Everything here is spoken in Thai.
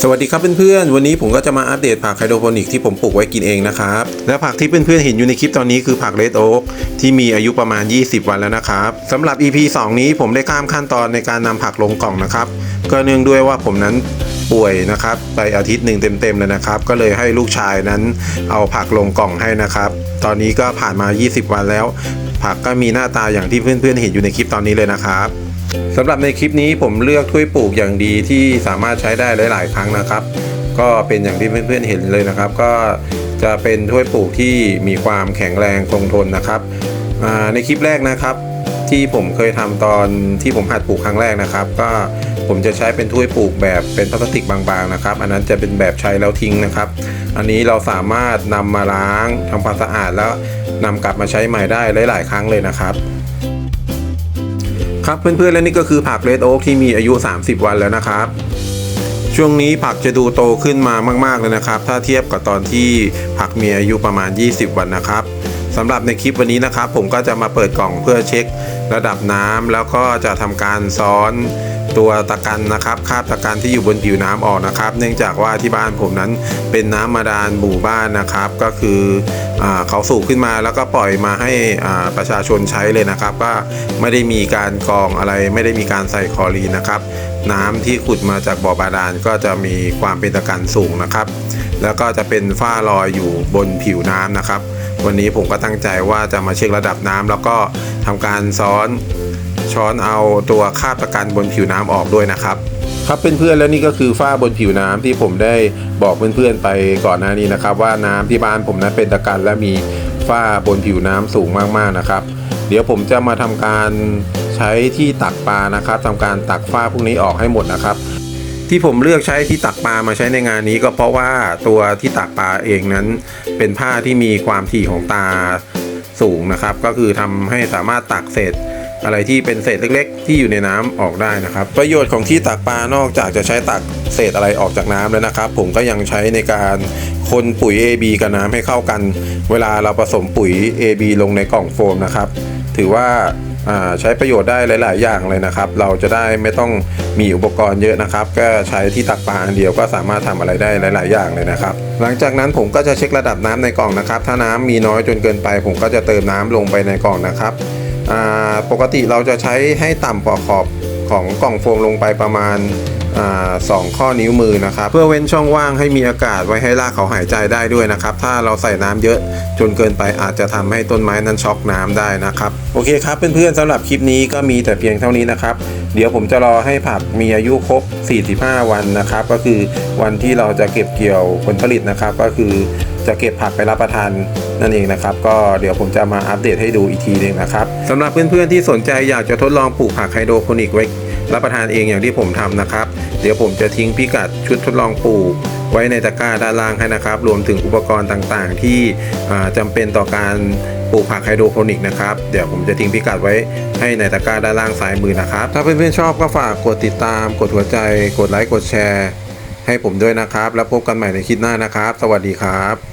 สวัสดีครับเพื่อนๆ วันนี้ผมก็จะมาอัปเดตผักไฮโดรโปนิกที่ผมปลูกไว้กินเองนะครับ และผักที่เพื่อนๆเห็นอยู่ในคลิปตอนนี้คือผักเลดโอ๊กที่มีอายุประมาณ 20 วันแล้วนะครับสำหรับ EP 2 นี้ผมได้ข้ามขั้นตอนในการนำผักลงกล่องนะครับ ก็เนื่องด้วยว่าผมนั้นป่วยนะครับไปอาทิตย์หนึ่งเต็มๆเลยนะครับ ก็เลยให้ลูกชายนั้นเอาผักลงกล่องให้นะครับ ตอนนี้ก็ผ่านมา 20 วันแล้ว ผักก็มีหน้าตาอย่างที่เพื่อนๆเห็นอยู่ในคลิปตอนนี้เลยนะครับ สำหรับในคลิปนี้ผมเลือกถ้วยปลูกอย่างดีที่สามารถใช้ได้หลาย ๆ ครั้งนะครับ ก็เป็นอย่างที่เพื่อนๆเห็นเลยนะครับ ก็จะเป็นถ้วยปลูกที่มีความแข็งแรงคงทนนะครับในคลิปแรกนะครับ ที่ผมเคยทำตอนที่ผมหัดปลูกครั้งแรกนะครับ ก็ผมจะใช้เป็นถ้วยปลูกแบบเป็นพลาสติกบางๆนะครับ อันนั้นจะเป็นแบบใช้แล้วทิ้งนะครับ อันนี้เราสามารถนำมาล้างทำความสะอาดแล้วนำกลับมาใช้ใหม่ได้หลาย ๆ ครั้งเลยนะครับ ครับเพื่อนๆและนี่ก็คือผักเรดโอ๊กที่มีอายุ 30 วันแล้วนะครับ ช่วงนี้ผักจะดูโตขึ้นมามากๆเลยนะครับ ถ้าเทียบกับตอนที่ผักมีอายุประมาณ 20 วันนะครับสำหรับในคลิปวันนี้นะครับ ผมก็จะมาเปิดกล่องเพื่อเช็คระดับน้ำแล้วก็จะทำการซ้อนตัวตะกันนะครับคาบตะกันที่อยู่บนผิวน้ำออกนะครับ เนื่องจากว่าที่บ้านผมนั้นเป็นน้ำมาดานหมู่บ้านนะครับ ก็คือ เขาสูบขึ้นมาแล้วก็ปล่อยมาให้ประชาชนใช้เลยนะครับก็ไม่ได้มีการกรองอะไร ไม่ได้มีการใส่คลอรีนนะครับ น้ำที่ขุดมาจากบ่อบาดาลก็จะมีความเป็นตะกันสูงนะครับ แล้วก็จะเป็นฝ้าลอยอยู่บนผิวน้ำนะครับ วันนี้ผมก็ตั้งใจว่าจะมาเช็คระดับน้ำแล้วก็ทำการซ้อนช้อนเอาตัวคาบตะกันบนผิวน้ำออกด้วยนะครับ ครับเพื่อนๆแล้วนี่ก็คือฝ้าบนผิวน้ำที่ผมได้บอกเพื่อนๆไปก่อนหน้านี้นะครับ ว่าน้ำที่บ้านผมนั้นเป็นตะกันและมีฝ้าบนผิวน้ำสูงมากๆนะครับ เดี๋ยวผมจะมาทำการใช้ที่ตักปลานะครับทำการตักฝ้าพวกนี้ออกให้หมดนะครับ ที่ผมเลือกใช้ที่ตักปลามาใช้ในงานนี้ ก็เพราะว่าตัวที่ตักปลาเองนั้น เป็นผ้าที่มีความถี่ของตาสูงนะครับ ก็คือทำให้สามารถตักเศษ อะไรที่เป็นเศษเล็กๆ ที่อยู่ในน้ำออกได้นะครับ ประโยชน์ของที่ตักปลานอกจากจะใช้ตักเศษอะไรออกจากน้ำแล้วนะครับ ผมก็ยังใช้ในการคนปุ๋ย AB กับน้ำให้เข้ากัน เวลาเราผสมปุ๋ย AB ลงในกล่องโฟมนะครับ ถือว่าใช้ประโยชน์ได้หลาย ๆ อย่างเลยนะครับ เราจะได้ไม่ต้องมีอุปกรณ์เยอะนะครับ ก็ใช้ที่ตักปลาอันเดียวก็สามารถทำอะไรได้หลาย ๆ อย่างเลยนะครับ หลังจากนั้นผมก็จะเช็คระดับน้ำในกล่องนะครับ ถ้าน้ำมีน้อยจนเกินไป ผมก็จะเติมน้ำลงไปในกล่องนะครับ ปกติเราจะใช้ให้ต่ำกว่าขอบของกล่องโฟมลงไปประมาณสองข้อนิ้วมือนะครับ เพื่อเว้นช่องว่างให้มีอากาศไว้ให้รากเขาหายใจได้ด้วยนะครับ ถ้าเราใส่น้ำเยอะจนเกินไปอาจจะทำให้ต้นไม้นั้นช็อกน้ำได้นะครับ โอเคครับเพื่อนๆสำหรับคลิปนี้ก็มีแต่เพียงเท่านี้นะครับ เดี๋ยวผมจะรอให้ผักมีอายุครบ 45 วันนะครับ ก็คือวันที่เราจะเก็บเกี่ยวผลผลิตนะครับ ก็คือจะเก็บผักไปรับประทาน นั่นเองนะครับก็เดี๋ยวผมจะมาอัปเดตให้ดูอีกทีหนึงนะครับสำหรับเพื่อนๆที่สนใจอยากจะทดลองปลูกผักไฮโดรโปนิกไว้รับประทานเองอย่างที่ผมทำนะครับ เดี๋ยวผมจะทิ้งพิกัดชุดทดลองปลูกไว้ในตะกร้าด้านล่างให้นะครับ รวมถึงอุปกรณ์ต่างๆ ที่จำาเป็นต่อการปลูกผักไฮโดรโปนิกนะครับเดี๋ยวผมจะทิ้งพิกัดไว้ให้ในตะกร้าด้านล่างซ้ายมือนะครับ ถ้าเพื่อนๆชอบก็ฝากกดติดตาม กดหัวใจ กดไลค์กดแชร์ ให้ผมด้วยนะครับ แล้วพบกันใหม่ในคลิปหน้านะครับ สวัสดีครับ